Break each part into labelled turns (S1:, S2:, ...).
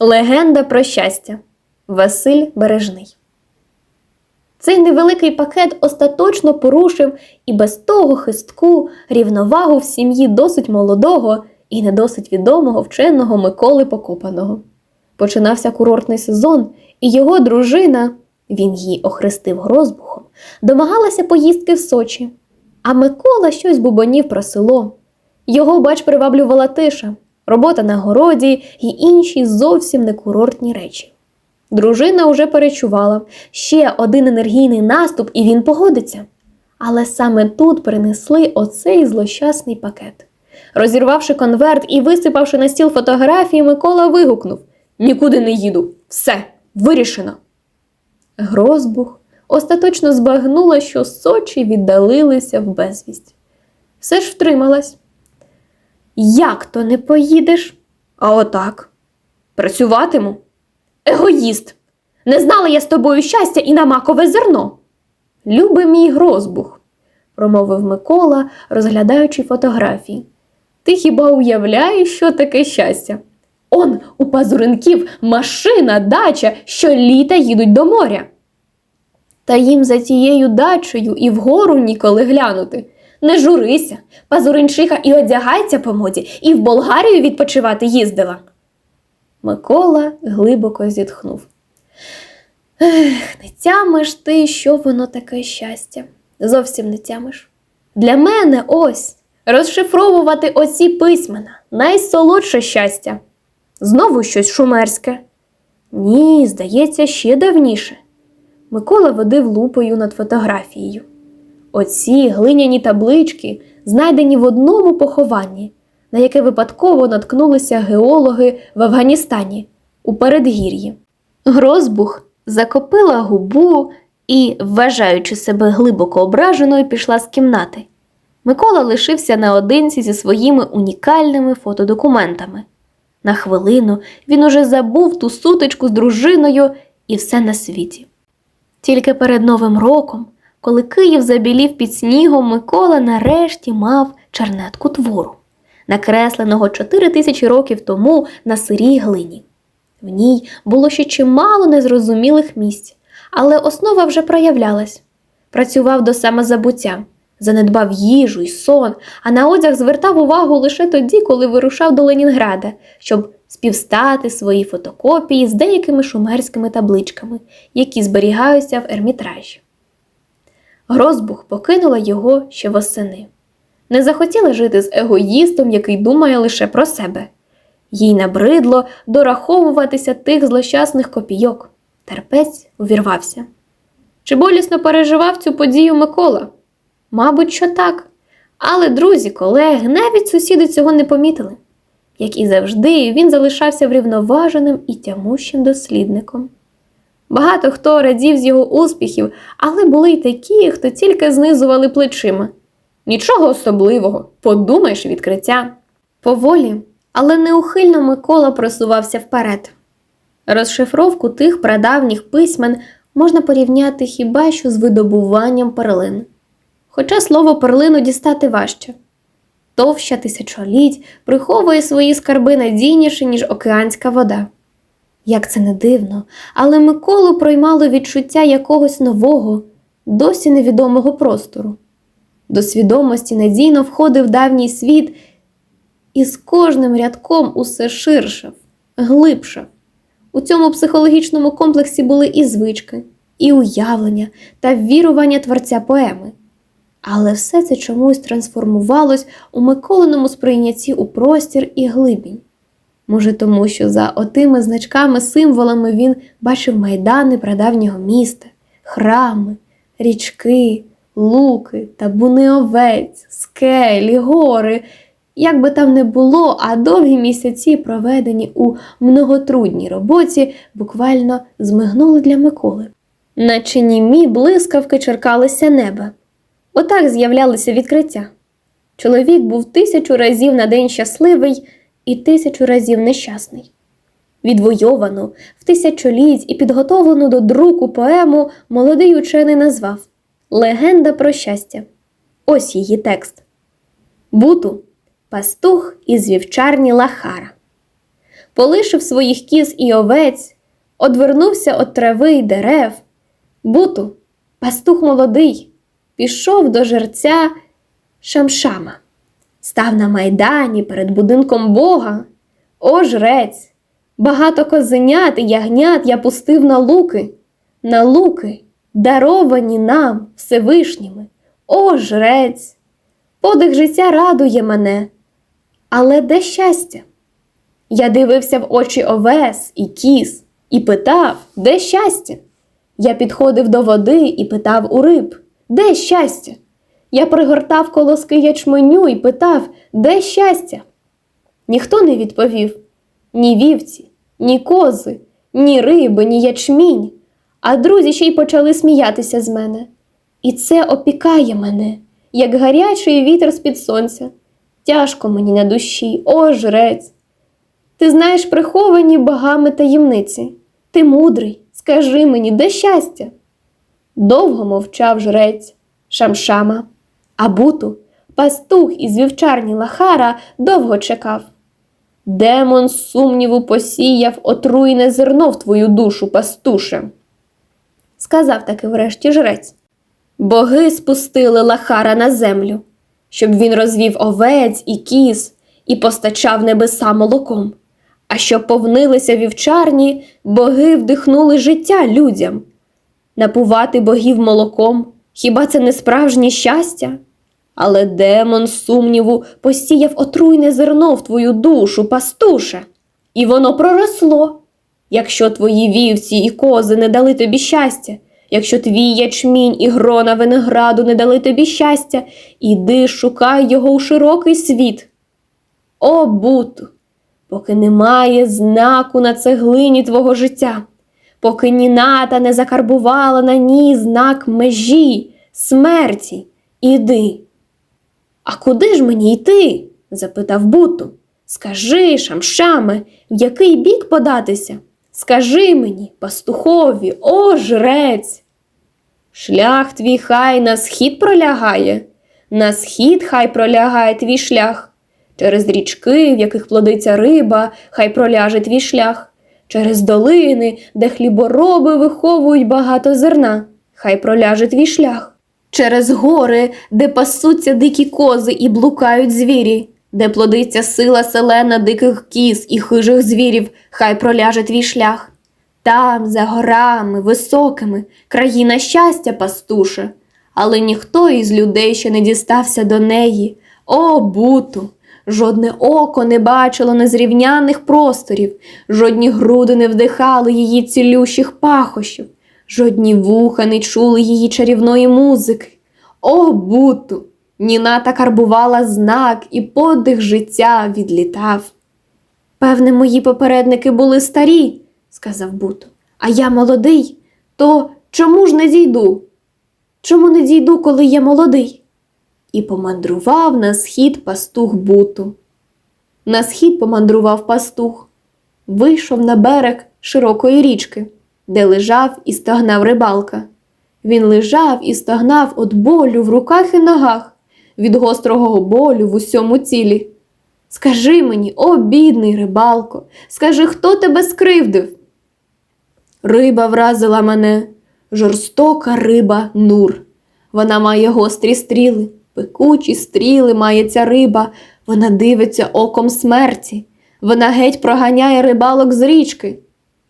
S1: Легенда про щастя. Василь Бережний. Цей невеликий пакет остаточно порушив і без того хистку рівновагу в сім'ї досить молодого і не досить відомого вченого Миколи Покопаного. Починався курортний сезон, і його дружина, він її охрестив грозбухом, домагалася поїздки в Сочі. А Микола щось бубонів про село. Його, бач, приваблювала тиша, робота на городі і інші зовсім не курортні речі. Дружина уже перечувала ще один енергійний наступ, і він погодиться. Але саме тут принесли оцей злощасний пакет. Розірвавши конверт і висипавши на стіл фотографії, Микола вигукнув: Нікуди не їду. Все, вирішено. Грозбух остаточно збагнула, що Сочі віддалилися в безвість. Все ж втрималась. Як то не поїдеш? А отак. Працюватиму. Егоїст. Не знала я з тобою щастя і на макове зерно. Любий мій грозбух, промовив Микола, розглядаючи фотографії. Ти хіба уявляєш, що таке щастя? Он у пазуринків машина, дача, що літа їдуть до моря. Та їм за тією дачею і вгору ніколи глянути. Не журися, пазуринчиха і одягається по моді, і в Болгарію відпочивати їздила. Микола глибоко зітхнув. Ех, не тямиш ти, що воно таке щастя. Зовсім не тямиш. Для мене ось розшифровувати оці письмена найсолодше щастя. Знову щось шумерське. Ні, здається, ще давніше. Микола водив лупою над фотографією. Оці глиняні таблички, знайдені в одному похованні, на яке випадково наткнулися геологи в Афганістані у передгір'ї. Грозбух закопила губу і, вважаючи себе глибоко ображеною, пішла з кімнати. Микола лишився наодинці зі своїми унікальними фотодокументами. На хвилину він уже забув ту сутичку з дружиною і все на світі. Тільки перед Новим роком, коли Київ забілів під снігом, Микола нарешті мав чернетку твору, накресленого чотири тисячі років тому на сирій глині. В ній було ще чимало незрозумілих місць, але основа вже проявлялась. Працював до самозабуття, занедбав їжу й сон, а на одяг звертав увагу лише тоді, коли вирушав до Ленінграда, щоб співстати свої фотокопії з деякими шумерськими табличками, які зберігаються в ермітражі. Грозбух покинула його ще восени. Не захотіла жити з егоїстом, який думає лише про себе. Їй набридло дораховуватися тих злощасних копійок. Терпець увірвався. Чи болісно переживав цю подію Микола? Мабуть, що так. Але друзі, колеги, навіть сусіди цього не помітили. Як і завжди, він залишався врівноваженим і тямущим дослідником. Багато хто радів з його успіхів, але були й такі, хто тільки знизували плечима. Нічого особливого, подумаєш відкриття. Поволі, але неухильно Микола просувався вперед. Розшифровку тих прадавніх письмен можна порівняти хіба що з видобуванням перлин. Хоча слово перлину дістати важче. Товща тисячоліть приховує свої скарби надійніше, ніж океанська вода. Як це не дивно, але Миколу проймало відчуття якогось нового, досі невідомого простору. До свідомості надійно входив давній світ, і з кожним рядком усе ширшав, глибшав. У цьому психологічному комплексі були і звички, і уявлення та вірування творця поеми. Але все це чомусь трансформувалось у Миколиному сприйнятті у простір і глибінь. Може, тому що за отими значками, символами він бачив майдани прадавнього міста, храми, річки, луки, табуни овець, скелі, гори. Як би там не було, а довгі місяці, проведені у многотрудній роботі, буквально змигнули для Миколи. Наче німі блискавки черкалися неба. Отак з'являлися відкриття. Чоловік був тисячу разів на день щасливий і тисячу разів нещасний. Відвойовану в тисячоліть і підготовлену до друку поему молодий учений назвав Легенда про щастя. Ось її текст. Буту пастух із вівчарні Лахара. полишив своїх кіз і овець, одвернувся від трави й дерев. Буту, пастух молодий, пішов до жерця Шамшама, став на майдані перед будинком Бога. О, жрець! Багато козенят і ягнят я пустив на луки, на луки, даровані нам Всевишніми. О, жрець! Подих життя радує мене, але де щастя? Я дивився в очі овес і кіз і питав, де щастя? Я підходив до води і питав у риб, де щастя? Я пригортав колоски ячменю і питав, де щастя? Ніхто не відповів ні вівці, ні кози, ні риби, ні ячмінь, а друзі ще й почали сміятися з мене. І це опікає мене, як гарячий вітер з-під сонця. Тяжко мені на душі, о жрець. Ти знаєш приховані богами таємниці. Ти мудрий, скажи мені, де щастя? Довго мовчав жрець Шамшама, а буту, пастух із вівчарні Лахара довго чекав. Демон сумніву посіяв отруйне зерно в твою душу, пастуше, сказав таки врешті жрець. Боги спустили Лахара на землю, щоб він розвів овець і кіз і постачав небеса молоком. А щоб повнилися вівчарні, боги вдихнули життя людям. Напувати богів молоком хіба це не справжнє щастя? Але демон сумніву посіяв отруйне зерно в твою душу, пастуше, і воно проросло. Якщо твої вівці і кози не дали тобі щастя, якщо твій ячмінь і грона винограду не дали тобі щастя, іди шукай його у широкий світ. О, буту, поки немає знаку на цеглині твого життя, поки ніната не закарбувала на ній знак межі, смерті, іди. А куди ж мені йти? запитав Буту. Скажи, шамшаме, в який бік податися? Скажи мені, пастухові, о жрець. Шлях твій хай на схід пролягає, на схід хай пролягає твій шлях. Через річки, в яких плодиться риба, хай проляже твій шлях, через долини, де хлібороби виховують багато зерна, хай проляже твій шлях. Через гори, де пасуться дикі кози і блукають звірі, де плодиться сила селена диких кіз і хижих звірів, хай проляже твій шлях. Там, за горами, високими, країна щастя пастуше, але ніхто із людей ще не дістався до неї. О, буту! Жодне око не бачило незрівняних просторів, жодні груди не вдихали її цілющих пахощів, жодні вуха не чули її чарівної музики. О, буту! Ніната карбувала знак і подих життя відлітав. Певне, мої попередники були старі, сказав Буту, а я молодий, то чому ж не дійду? Чому не дійду, коли я молодий? І помандрував на схід пастух Буту. На схід помандрував пастух, вийшов на берег широкої річки, де лежав і стогнав рибалка. Він лежав і стогнав від болю в руках і ногах, від гострого болю в усьому тілі. Скажи мені, о, бідний рибалко, скажи, хто тебе скривдив? Риба вразила мене, жорстока риба Нур. Вона має гострі стріли, пекучі стріли має ця риба, вона дивиться оком смерті, вона геть проганяє рибалок з річки.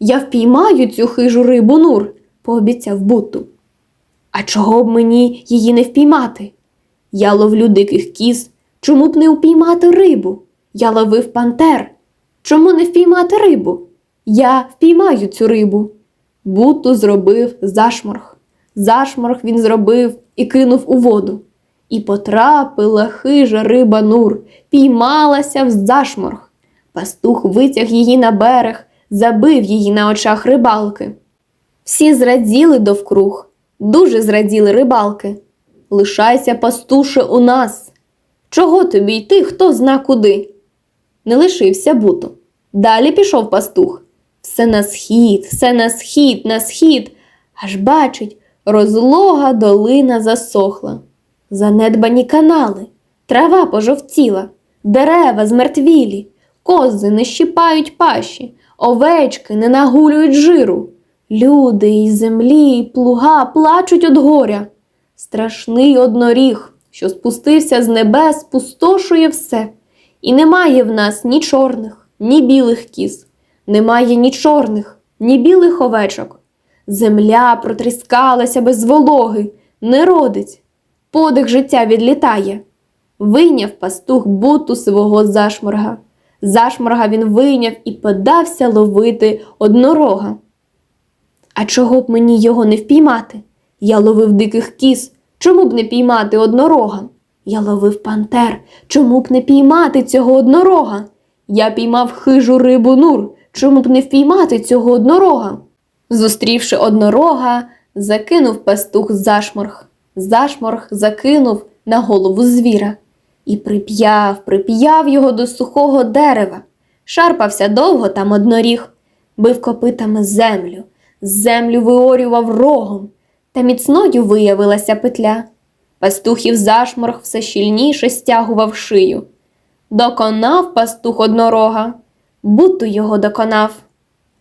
S1: Я впіймаю цю хижу рибу Нур, пообіцяв Буту. А чого б мені її не впіймати? Я ловлю диких кіз, чому б не впіймати рибу? Я ловив пантер. Чому не впіймати рибу? Я впіймаю цю рибу. Буту зробив зашморг. Зашморг він зробив і кинув у воду. І потрапила хижа риба Нур, піймалася в зашморг. Пастух витяг її на берег, забив її на очах рибалки. Всі зраділи довкруг, дуже зраділи рибалки. Лишайся, пастуше, у нас. Чого тобі йти, хто зна куди? Не лишився буту. Далі пішов пастух. Все на схід, все на схід, на схід. Аж бачить, розлога долина засохла. Занедбані канали, трава пожовтіла, дерева змертвілі, кози не щипають паші, овечки не нагулюють жиру. Люди і землі, і плуга плачуть од горя. Страшний одноріг, що спустився з небес, пустошує все. І немає в нас ні чорних, ні білих кіз, немає ні чорних, ні білих овечок. Земля протріскалася без вологи, не родить, подих життя відлітає. Вийняв пастух буту свого зашморга. Зашморга він вийняв і подався ловити однорога. А чого б мені його не впіймати? Я ловив диких кіз, чому б не піймати однорога? Я ловив пантер, чому б не піймати цього однорога? Я піймав хижу рибу нур, чому б не впіймати цього однорога? Зустрівши однорога, закинув пастух зашморг. Зашморг закинув на голову звіра і прип'яв, прип'яв його до сухого дерева. Шарпався довго там одноріг, бив копитами землю, землю виорював рогом, та міцною виявилася петля. Пастухів зашморг все щільніше стягував шию. Доконав пастух однорога, будто його доконав.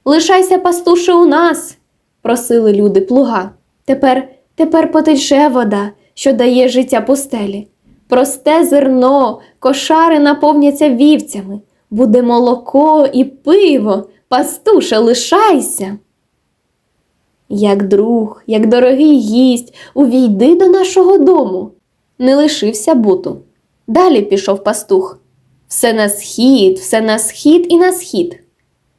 S1: Лишайся, пастуше, у нас, просили люди плуга. Тепер, тепер потече вода, що дає життя пустелі. Просте зерно, кошари наповняться вівцями, буде молоко і пиво, пастуше, лишайся. Як друг, як дорогий гість, увійди до нашого дому. Не лишився буту. Далі пішов пастух. Все на схід, все на схід і на схід.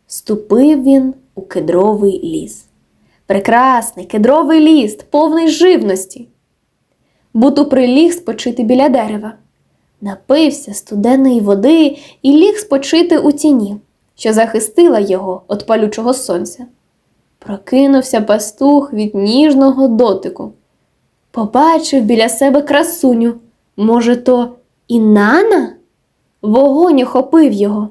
S1: Ступив він у кедровий ліс. Прекрасний кедровий ліс, повний живності. Буту приліг спочити біля дерева. Напився студеної води і ліг спочити у тіні, що захистила його від палючого сонця. Прокинувся пастух від ніжного дотику. Побачив біля себе красуню. Може, то Інана? Вогонь охопив його.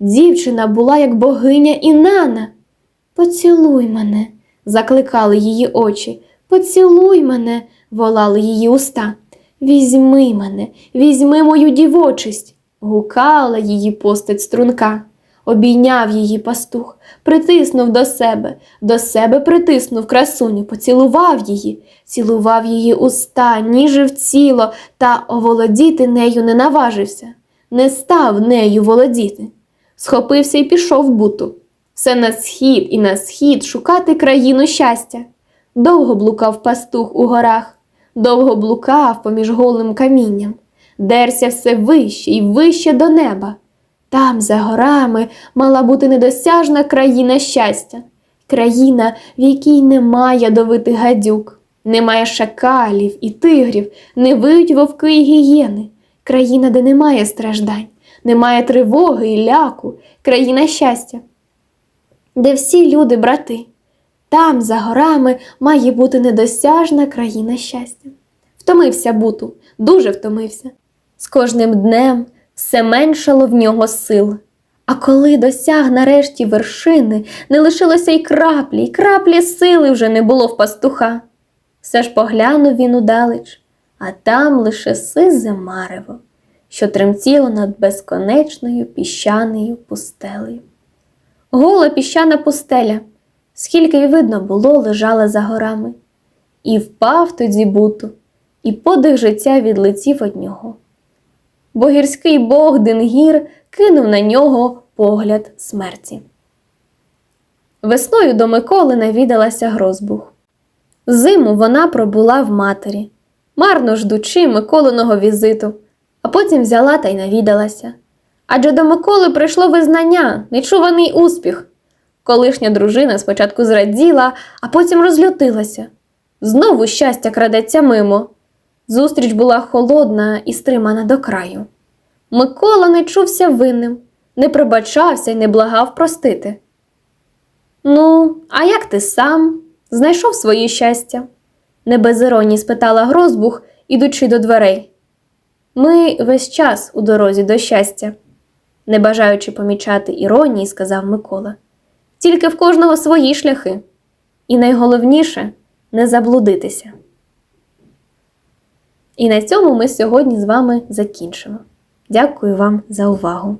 S1: Дівчина була як богиня Інана. Поцілуй мене, закликали її очі. Поцілуй мене, волали її уста. Візьми мене, візьми мою дівочість, гукала її постать струнка. Обійняв її пастух, притиснув до себе, до себе притиснув красуню, поцілував її, цілував її уста, ніжив тіло, та оволодіти нею не наважився, не став нею володіти. Схопився і пішов буту. Все на схід і на схід шукати країну щастя. Довго блукав пастух у горах, довго блукав поміж голим камінням, дерся все вище і вище до неба. Там, за горами, мала бути недосяжна країна щастя, країна, в якій немає ядовитих гадюк, немає шакалів і тигрів, не виють вовки і гієни, країна, де немає страждань, немає тривоги і ляку, країна щастя, де всі люди брати. Там, за горами, має бути недосяжна країна щастя. Втомився буту, дуже втомився. З кожним днем все меншало в нього сил. А коли досяг нарешті вершини, не лишилося й краплі, й краплі сили вже не було в пастуха. Все ж поглянув він удалеч, а там лише сизе марево, що тремтіло над безконечною піщаною пустелею. Гола піщана пустеля, скільки й видно було, лежала за горами. І впав тоді буту, і подих життя відлетів від нього бо гірський бог Денгір кинув на нього погляд смерті. Весною до Миколи навідалася Грозбух. Зиму вона пробула в матері, марно ждучи Миколиного візиту, а потім взяла та й навідалася. Адже до Миколи прийшло визнання, нечуваний успіх. Колишня дружина спочатку зраділа, а потім розлютилася. Знову щастя крадеться мимо. Зустріч була холодна і стримана до краю. Микола не чувся винним, не пробачався й не благав простити. Ну, а як ти сам знайшов своє щастя? не без іронії спитала Грозбух, ідучи до дверей. Ми весь час у дорозі до щастя, не бажаючи помічати іронії, сказав Микола. Тільки в кожного свої шляхи. І найголовніше не заблудитися. І на цьому ми сьогодні з вами закінчимо. Дякую вам за увагу!